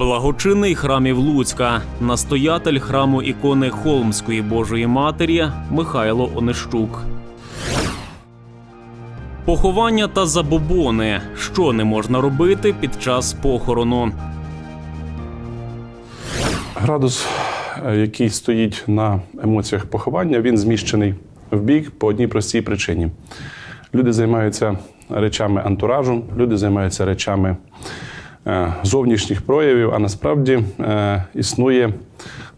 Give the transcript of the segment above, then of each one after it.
Благочинний храмів Луцька, настоятель храму ікони Холмської Божої Матері Михайло Онищук. Поховання та забобони. Що не можна робити під час похорону? Градус, е, який стоїть на емоціях поховання, він зміщений в бік по одній простій причині. Люди займаються речами антуражу, люди займаються речами зовнішніх проявів, а насправді е, існує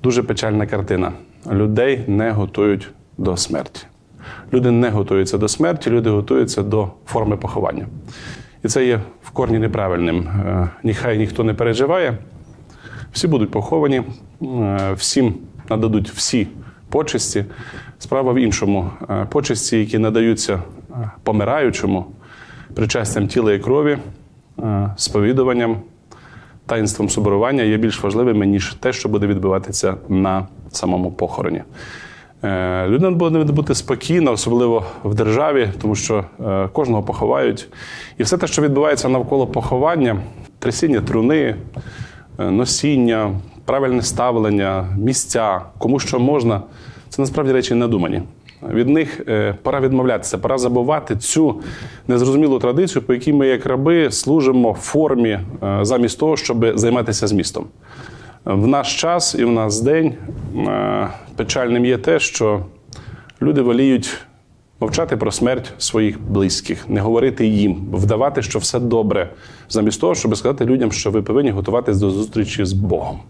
дуже печальна картина. Людей не готують до смерті. Люди не готуються до смерті, люди готуються до форми поховання. І це є в корні неправильним. Е, Нехай ніхто не переживає, всі будуть поховані, е, всім нададуть всі почесті. Справа в іншому. Е, Почесті, які надаються е, помираючому, причастям тіла і крові, е, сповідуванням, таїнством соборування є більш важливими, ніж те, що буде відбуватися на самому похороні. Е, Людина буде бути спокійна, особливо в державі, тому що е, кожного поховають. І все те, що відбувається навколо поховання, трясіння труни, е, носіння, правильне ставлення, місця, кому що можна, це насправді речі надумані. Від них е, пора відмовлятися, пора забувати цю незрозумілу традицію, по якій ми, як раби, служимо формі е, замість того, щоб займатися змістом. В наш час і в нас день е, печальним є те, що люди воліють мовчати про смерть своїх близьких, не говорити їм, вдавати, що все добре, замість того, щоб сказати людям, що ви повинні готуватись до зустрічі з Богом.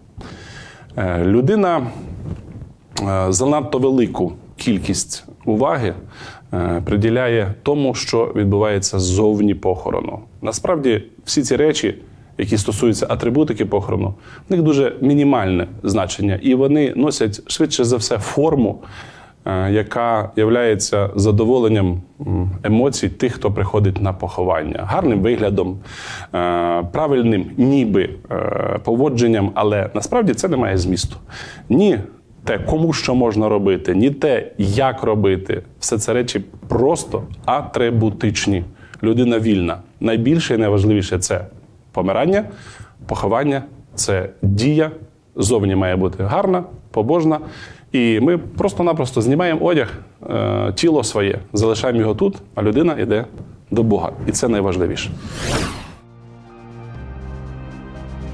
Людина занадто велику кількість уваги е, приділяє тому, що відбувається ззовні похорону. Насправді, всі ці речі, які стосуються атрибутики похорону, в них дуже мінімальне значення, і вони носять швидше за все форму, е, яка є задоволенням емоцій тих, хто приходить на поховання, гарним виглядом, е, правильним, ніби поводженням, але насправді це не має змісту. Ні те, кому що можна робити, ні те, як робити. Все це речі просто атрибутичні. Людина вільна. Найбільше і найважливіше це помирання, поховання, це дія. Зовні має бути гарна, побожна. І ми просто-напросто знімаємо одяг, е, тіло своє, залишаємо його тут, а людина йде до Бога. І це найважливіше.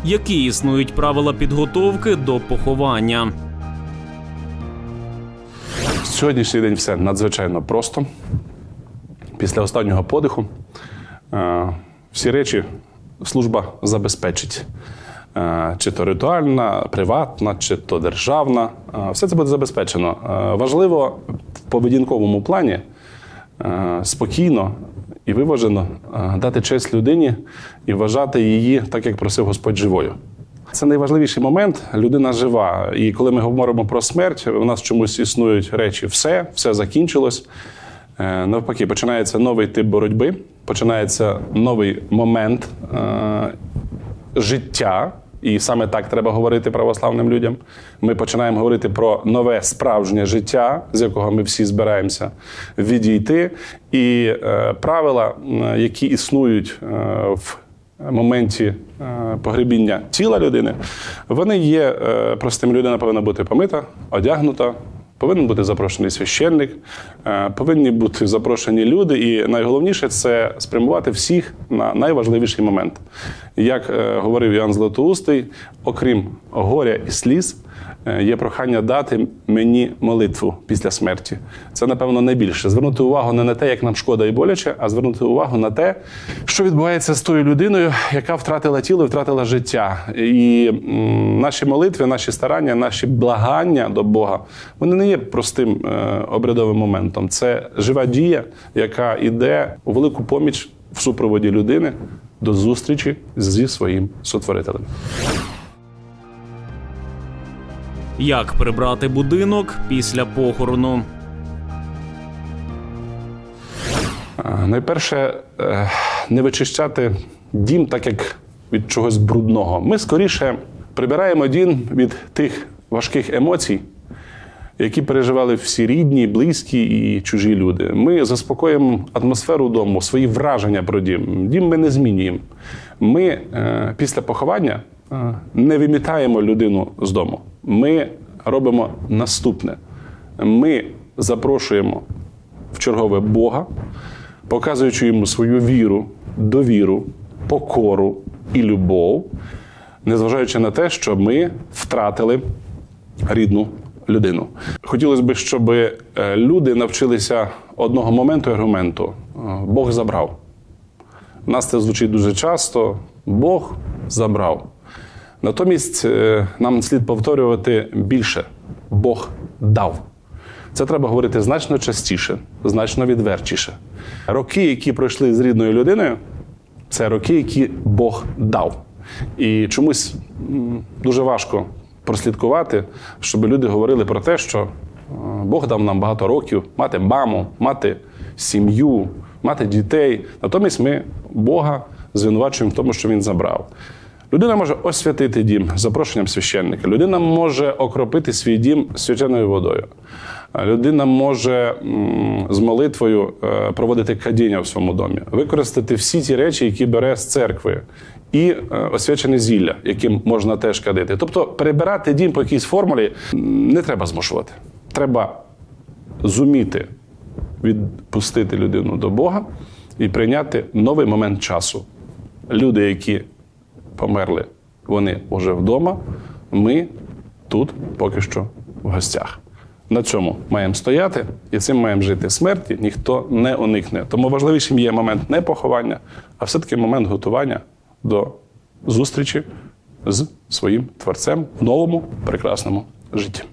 Які існують правила підготовки до поховання? Сьогоднішній день все надзвичайно просто. Після останнього подиху е, всі речі служба забезпечить. Е, Чи то ритуальна, приватна, чи то державна. Е, Все це буде забезпечено. Важливо в поведінковому плані спокійно і виважено дати честь людині і вважати її так, як просив Господь живою. Це найважливіший момент. Людина жива. І коли ми говоримо про смерть, у нас чомусь існують речі все, все закінчилось. Е, Навпаки, починається новий тип боротьби, починається новий момент е, життя. І саме так треба говорити православним людям. Ми починаємо говорити про нове справжнє життя, з якого ми всі збираємося відійти. І е, правила, які існують е, в моменті е, погребіння тіла людини, вони є е, простим. Людина повинна бути помита, одягнута. Повинен бути запрошений священник, е, повинні бути запрошені люди, і найголовніше це спрямувати всіх на найважливіший момент. Як е, говорив Іоанн Златоустий, окрім горя і сліз, е, є прохання дати мені молитву після смерті. Це, напевно, найбільше. Звернути увагу не на те, як нам шкода і боляче, а звернути увагу на те, що відбувається з тою людиною, яка втратила тіло і втратила життя. І наші молитви, наші старання, наші благання до Бога, вони не є простим е, обрядовим моментом. Це жива дія, яка йде у велику поміч в супроводі людини до зустрічі зі своїм сотворителем. Як прибрати будинок після похорону? Е, Найперше, е, не вичищати дім так, як від чогось брудного. Ми скоріше прибираємо дім від тих важких емоцій, які переживали всі рідні, близькі і чужі люди. Ми заспокоїмо атмосферу дому, свої враження про дім. Дім ми не змінюємо. Ми е, після поховання е, не вимітаємо людину з дому. Ми робимо наступне: ми запрошуємо в чергове Бога, показуючи йому свою віру, довіру, покору і любов, незважаючи на те, що ми втратили рідну людину. Хотілося б, щоб е, люди навчилися одного моменту аргументу: Е, Бог забрав. У нас це звучить дуже часто: Бог забрав. Натомість е, нам слід повторювати більше: Бог дав. Це треба говорити значно частіше, значно відвертіше. Роки, які пройшли з рідною людиною, це роки, які Бог дав. І чомусь дуже важко прослідкувати, щоб люди говорили про те, що е, Бог дав нам багато років мати маму, мати сім'ю, мати дітей. Натомість ми Бога звинувачуємо в тому, що Він забрав. Людина може освятити дім запрошенням священника. Людина може окропити свій дім свяченою водою. Людина може з молитвою е, проводити кадіння в своєму домі, використати всі ті речі, які бере з церкви, і е, освячене зілля, яким можна теж кадити. Тобто перебирати дім по якійсь формулі не треба змушувати. Треба зуміти відпустити людину до Бога і прийняти новий момент часу. Люди, які померли, вони вже вдома. Ми тут поки що в гостях. На цьому маємо стояти і цим маємо жити. Смерті ніхто не уникне. Тому важливішим є момент не поховання, а все-таки момент готування до зустрічі з своїм творцем в новому прекрасному житті.